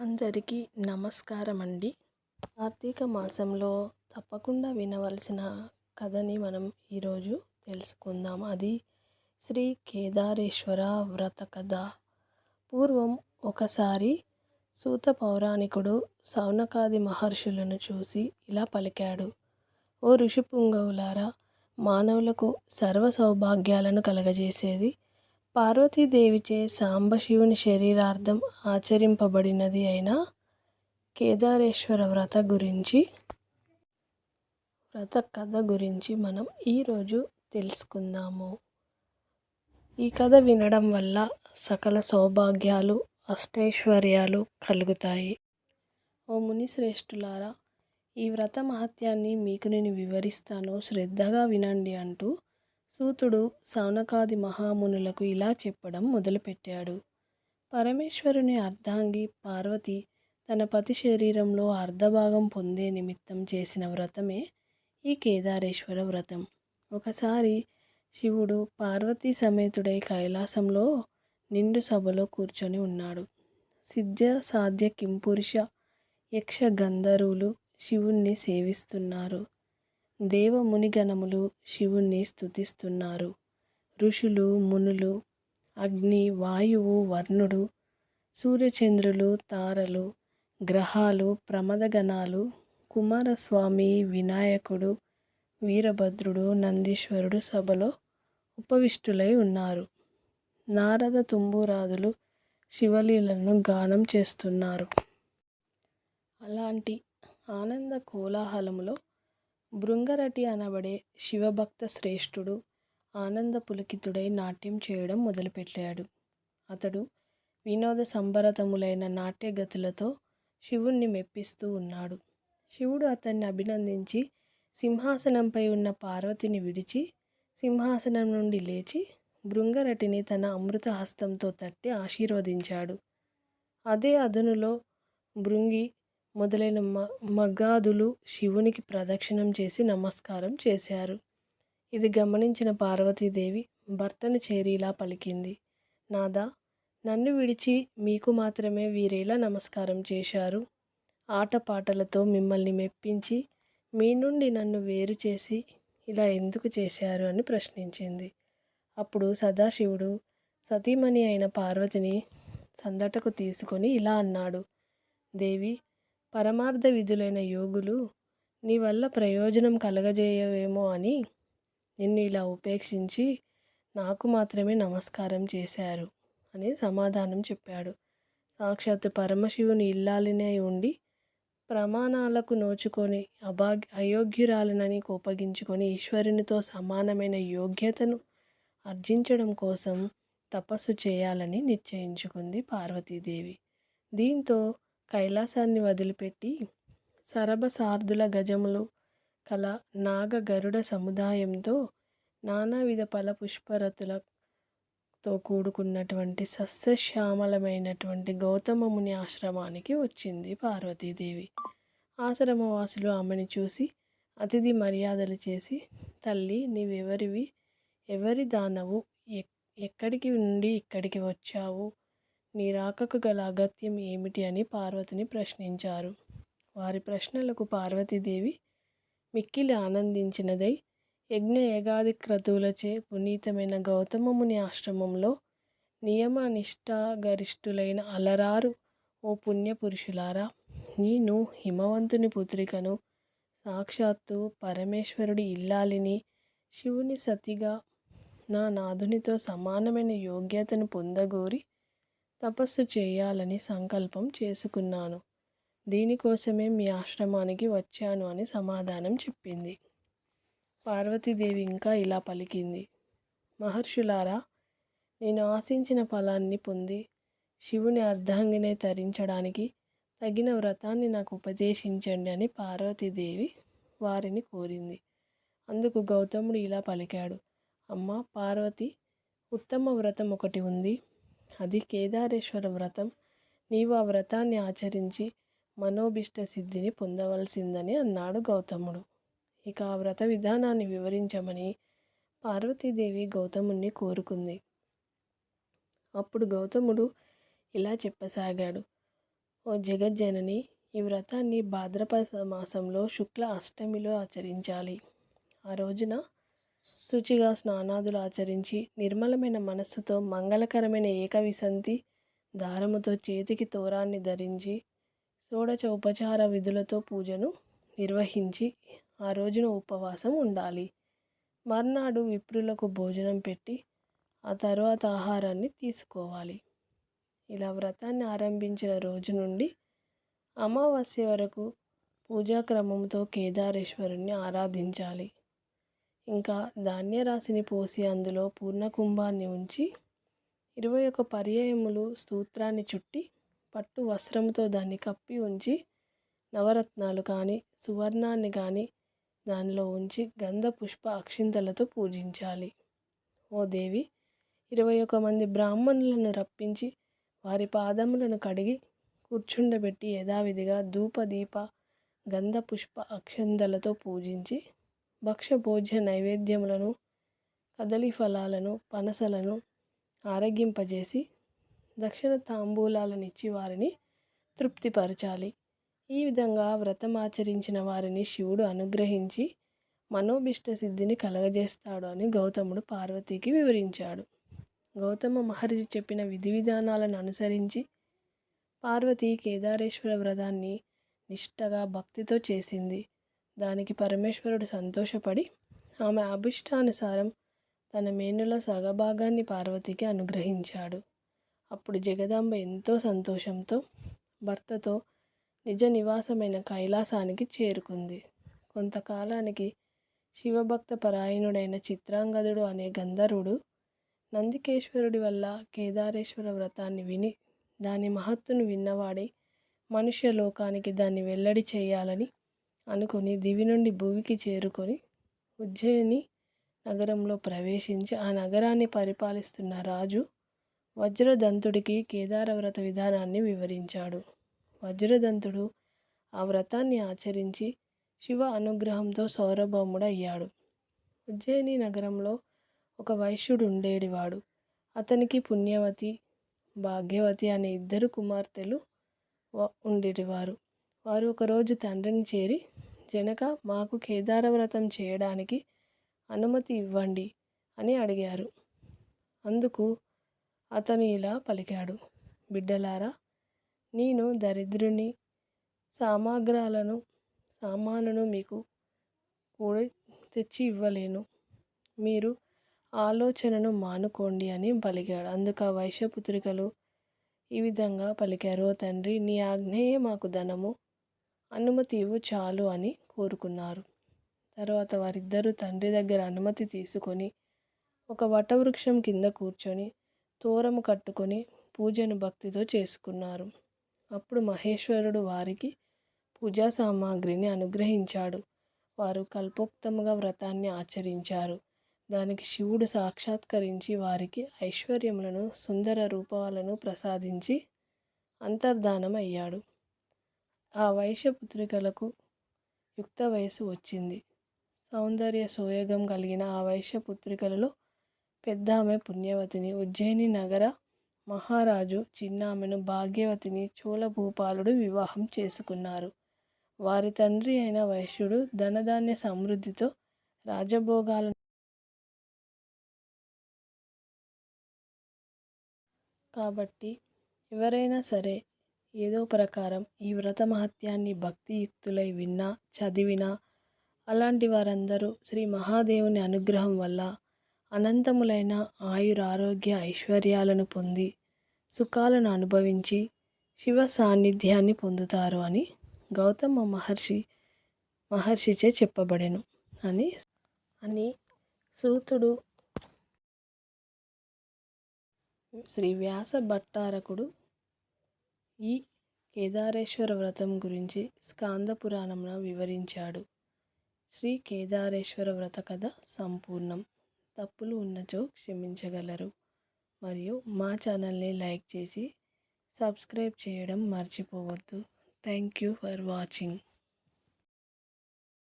అందరికీ నమస్కారం అండి కార్తీక మాసంలో తప్పకుండా వినవలసిన కథని మనం ఈరోజు తెలుసుకుందాం. అది శ్రీ కేదారేశ్వర వ్రత కథ. పూర్వం ఒకసారి సూత పౌరాణికుడు సౌనకాది మహర్షులను చూసి ఇలా పలికాడు. ఓ ఋషి పుంగవులారా మానవులకు సర్వ సౌభాగ్యాలను కలగజేసేది పార్వతీదేవిచే సాంబశివుని శరీరార్థం ఆచరింపబడినది అయిన కేదారేశ్వర వ్రత గురించి వ్రత కథ గురించి మనం ఈరోజు తెలుసుకుందాము. ఈ కథ వినడం వల్ల సకల సౌభాగ్యాలు అష్టైశ్వర్యాలు కలుగుతాయి. ఓ ముని శ్రేష్ఠులారా ఈ వ్రత మహత్యాన్ని మీకు నేను వివరిస్తాను. శ్రద్ధగా వినండి అంటూ సూతుడు సౌనకాది మహామునులకు ఇలా చెప్పడం మొదలుపెట్టాడు. పరమేశ్వరుని అర్ధాంగి పార్వతి తన పతి శరీరంలో అర్ధభాగం పొందే నిమిత్తం చేసిన వ్రతమే ఈ కేదారేశ్వర వ్రతం. ఒకసారి శివుడు పార్వతీ సమేతుడై కైలాసంలో నిండు సభలో కూర్చొని ఉన్నాడు. సిద్ధ సాధ్య కింపురుష యక్ష గంధర్వులు శివుణ్ణి సేవిస్తున్నారు. దేవమునిగణములు శివుణ్ణి స్థుతిస్తున్నారు ఋషులు మునులు అగ్ని వాయువు వర్ణుడు సూర్యచంద్రులు తారలు గ్రహాలు ప్రమదగణాలు కుమారస్వామి వినాయకుడు వీరభద్రుడు నందీశ్వరుడు సభలో ఉపవిష్టులై ఉన్నారు. నారద తుంబురాదులు శివలీలను గానం చేస్తున్నారు. అలాంటి ఆనంద కోలాహలములో బృంగరటి అనబడే శివభక్త శ్రేష్ఠుడు ఆనంద పులకితుడై నాట్యం చేయడం మొదలుపెట్టాడు. అతడు వినోద సంభరతములైన నాట్యగతులతో శివుణ్ణి మెప్పిస్తూ ఉన్నాడు. శివుడు అతన్ని అభినందించి సింహాసనంపై ఉన్న పార్వతిని విడిచి సింహాసనం నుండి లేచి భృంగరటిని తన అమృత హస్తంతో తట్టి ఆశీర్వదించాడు. అదే అదునులో భృంగి మొదలైన మ మగాదులు శివునికి ప్రదక్షిణం చేసి నమస్కారం చేశారు. ఇది గమనించిన పార్వతీదేవి భర్తను చేరి ఇలా పలికింది. నాదా నన్ను విడిచి మీకు మాత్రమే వీరేలా నమస్కారం చేశారు. ఆటపాటలతో మిమ్మల్ని మెప్పించి మీ నుండి నన్ను వేరు చేసి ఇలా ఎందుకు చేశారు? అని ప్రశ్నించింది. అప్పుడు సదాశివుడు సతీమణి అయిన పార్వతిని సందటకు తీసుకొని ఇలా అన్నాడు. దేవి పరమార్థ విధులైన యోగులు నీ వల్ల ప్రయోజనం కలగజేయవేమో అని నిన్ను ఇలా ఉపేక్షించి నాకు మాత్రమే నమస్కారం చేశారు అని సమాధానం చెప్పాడు. సాక్షాత్ పరమశివుని ఇల్లాలినే ఉండి ప్రమాణాలకు నోచుకొని అభాగ్ అయోగ్యురాలనని కోపగించుకొని ఈశ్వరునితో సమానమైన యోగ్యతను ఆర్జించడం కోసం తపస్సు చేయాలని నిశ్చయించుకుంది పార్వతీదేవి. దీంతో కైలాసాన్ని వదిలిపెట్టి సరబసార్థుల గజములు కల నాగ గరుడ సముదాయంతో నానావిధ ఫల పుష్పరతులతో కూడుకున్నటువంటి సస్యశ్యామలమైనటువంటి గౌతమముని ఆశ్రమానికి వచ్చింది పార్వతీదేవి. ఆశ్రమవాసులు ఆమెను చూసి అతిథి మర్యాదలు చేసి తల్లి నీవెవరివి? ఎవరి దానవు? ఎక్కడికి నుండి ఇక్కడికి వచ్చావు? నీ రాకకు గల అగత్యం ఏమిటి అని పార్వతిని ప్రశ్నించారు. వారి ప్రశ్నలకు పార్వతీదేవి మిక్కిలి ఆనందించినదై యజ్ఞ యగాది క్రతువులచే పునీతమైన గౌతమముని ఆశ్రమంలో నియమ నిష్ఠాగరిష్ఠులైన అలరారు ఓ పుణ్యపురుషులారా! నేను హిమవంతుని పుత్రికను సాక్షాత్తు పరమేశ్వరుడి ఇల్లాలిని శివుని సతిగా నా నాథునితో సమానమైన యోగ్యతను పొందగోరి తపస్సు చేయాలని సంకల్పం చేసుకున్నాను. దీనికోసమే మీ ఆశ్రమానికి వచ్చాను అని సమాధానం చెప్పింది. పార్వతీదేవి ఇంకా ఇలా పలికింది. మహర్షులారా నేను ఆశించిన ఫలాన్ని పొంది శివుని అర్ధాంగినే తరించడానికి తగిన వ్రతాన్ని నాకు ఉపదేశించండి అని పార్వతీదేవి వారిని కోరింది. అందుకు గౌతముడు ఇలా పలికాడు. అమ్మ పార్వతి ఉత్తమ వ్రతం ఒకటి ఉంది. అది కేదారేశ్వర వ్రతం. నీవు ఆ వ్రతాన్ని ఆచరించి మనోభిష్ట సిద్ధిని పొందవలసిందని అన్నాడు గౌతముడు. ఇక ఆ వ్రత విధానాన్ని వివరించమని పార్వతీదేవి గౌతముణ్ణి కోరుకుంది. అప్పుడు గౌతముడు ఇలా చెప్పసాగాడు. ఓ జగజ్జనని ఈ వ్రతాన్ని భాద్రపద మాసంలో శుక్ల అష్టమిలో ఆచరించాలి. ఆ రోజున శుచిగా స్నానాదులు ఆచరించి నిర్మలమైన మనస్సుతో మంగళకరమైన ఏకవిసంతి దారముతో చేతికి తోరాన్ని ధరించి షోడచ ఉపచార విధులతో పూజను నిర్వహించి ఆ రోజున ఉపవాసం ఉండాలి. మర్నాడు విప్రులకు భోజనం పెట్టి ఆ తర్వాత ఆహారాన్ని తీసుకోవాలి. ఇలా వ్రతాన్ని ఆరంభించిన రోజు నుండి అమావాస్య వరకు పూజాక్రమంతో కేదారేశ్వరుణ్ణి ఆరాధించాలి. ఇంకా ధాన్యరాశిని పోసి అందులో పూర్ణకుంభాన్ని ఉంచి ఇరవై ఒక పర్యాయములు సూత్రాన్ని చుట్టి పట్టు వస్త్రంతో దాన్ని కప్పి ఉంచి నవరత్నాలు కానీ సువర్ణాన్ని కానీ దానిలో ఉంచి గంధ పుష్ప అక్షింతలతో పూజించాలి. ఓ దేవి ఇరవై ఒక మంది బ్రాహ్మణులను రప్పించి వారి పాదములను కడిగి కూర్చుండబెట్టి యథావిధిగా ధూప దీప గంధ పుష్ప అక్షంతలతో పూజించి భక్ష్యభోజ్య నైవేద్యములను కదలి ఫలాలను పనసలను ఆరగింపజేసి దక్షిణ తాంబూలాలనిచ్చి వారిని తృప్తిపరచాలి. ఈ విధంగా వ్రతం ఆచరించిన వారిని శివుడు అనుగ్రహించి మనోభిష్ట సిద్ధిని కలగజేస్తాడు అని గౌతముడు పార్వతీకి వివరించాడు. గౌతమ మహర్షి చెప్పిన విధి విధానాలను అనుసరించి పార్వతి కేదారేశ్వర వ్రతాన్ని నిష్టగా భక్తితో చేసింది. దానికి పరమేశ్వరుడు సంతోషపడి ఆమె అభిష్టానుసారం తన మేనుల సగభాగాన్ని పార్వతికి అనుగ్రహించాడు. అప్పుడు జగదాంబ ఎంతో సంతోషంతో భర్తతో నిజ నివాసమైన కైలాసానికి చేరుకుంది. కొంతకాలానికి శివభక్త పరాయణుడైన చిత్రాంగదుడు అనే గంధర్వుడు నందికేశ్వరుడి వల్ల కేదారేశ్వర వ్రతాన్ని విని దాని మహత్తును విన్నవాడి మనుష్య లోకానికి దాన్ని వెల్లడి చేయాలని అనుకుని దివి నుండి భూమికి చేరుకొని ఉజ్జయిని నగరంలో ప్రవేశించి ఆ నగరాన్ని పరిపాలిస్తున్న రాజు వజ్రదంతుడికి కేదార వ్రత విధానాన్ని వివరించాడు. వజ్రదంతుడు ఆ వ్రతాన్ని ఆచరించి శివ అనుగ్రహంతో సౌరభౌముడయ్యాడు. ఉజ్జయిని నగరంలో ఒక వైశ్యుడు ఉండేటివాడు అతనికి పుణ్యవతి భాగ్యవతి అనే ఇద్దరు కుమార్తెలు ఉండేటివారు. వారు ఒకరోజు తండ్రిని చేరి జనక మాకు కేదారవ్రతం చేయడానికి అనుమతి ఇవ్వండి అని అడిగారు. అందుకు అతను ఇలా పలికాడు. బిడ్డలారా నేను దరిద్రుని సామాగ్రాలను సామానును మీకు కూడా తెచ్చి ఇవ్వలేను. మీరు ఆలోచనను మానుకోండి అని పలికాడు. అందుకు ఆ వైశ్యపుత్రికలు ఈ విధంగా పలికారు. తండ్రి నీ ఆజ్ఞయే మాకు ధనము. అనుమతి ఇవ్వు చాలు అని కోరుకున్నారు. తర్వాత వారిద్దరూ తండ్రి దగ్గర అనుమతి తీసుకొని ఒక వటవృక్షం కింద కూర్చొని తోరము కట్టుకొని పూజను భక్తితో చేసుకున్నారు. అప్పుడు మహేశ్వరుడు వారికి పూజా సామాగ్రిని అనుగ్రహించాడు. వారు కల్పోక్తముగా వ్రతాన్ని ఆచరించారు. దానికి శివుడు సాక్షాత్కరించి వారికి ఐశ్వర్యములను సుందర రూపాలను ప్రసాదించి అంతర్ధానం అయ్యాడు ఆ వైశ్యపుత్రికలకు యుక్త వయసు వచ్చింది. సౌందర్య సోయగం కలిగిన ఆ వైశ్యపుత్రికలలో పెద్ద ఆమె పుణ్యవతిని. ఉజ్జయిని నగర మహారాజు చిన్నామెను భాగ్యవతిని చోళభూపాలుడు వివాహం చేసుకున్నారు. వారి తండ్రి అయిన వైశ్యుడు ధనధాన్య సమృద్ధితో రాజభోగాల కాబట్టి ఎవరైనా సరే ఏదో ప్రకారం ఈ వ్రత మహత్యాన్ని భక్తియుక్తులై విన్నా చదివినా అలాంటి వారందరూ శ్రీ మహాదేవుని అనుగ్రహం వల్ల అనంతములైన ఆయురారోగ్య ఐశ్వర్యాలను పొంది సుఖాలను అనుభవించి శివ సాన్నిధ్యాన్ని పొందుతారు అని గౌతమ మహర్షి మహర్షిచే చెప్పబడెను అని అని సూతుడు శ్రీ వ్యాస భట్టారకుడు ఈ కేదారేశ్వర వ్రతం గురించి స్కాంద పురాణంలో వివరించాడు. శ్రీ కేదారేశ్వర వ్రత కథ సంపూర్ణం. తప్పులు ఉన్నచో క్షమించగలరు. మరియు మా ఛానల్ని లైక్ చేసి సబ్స్క్రైబ్ చేయడం మర్చిపోవద్దు. Thank you for watching.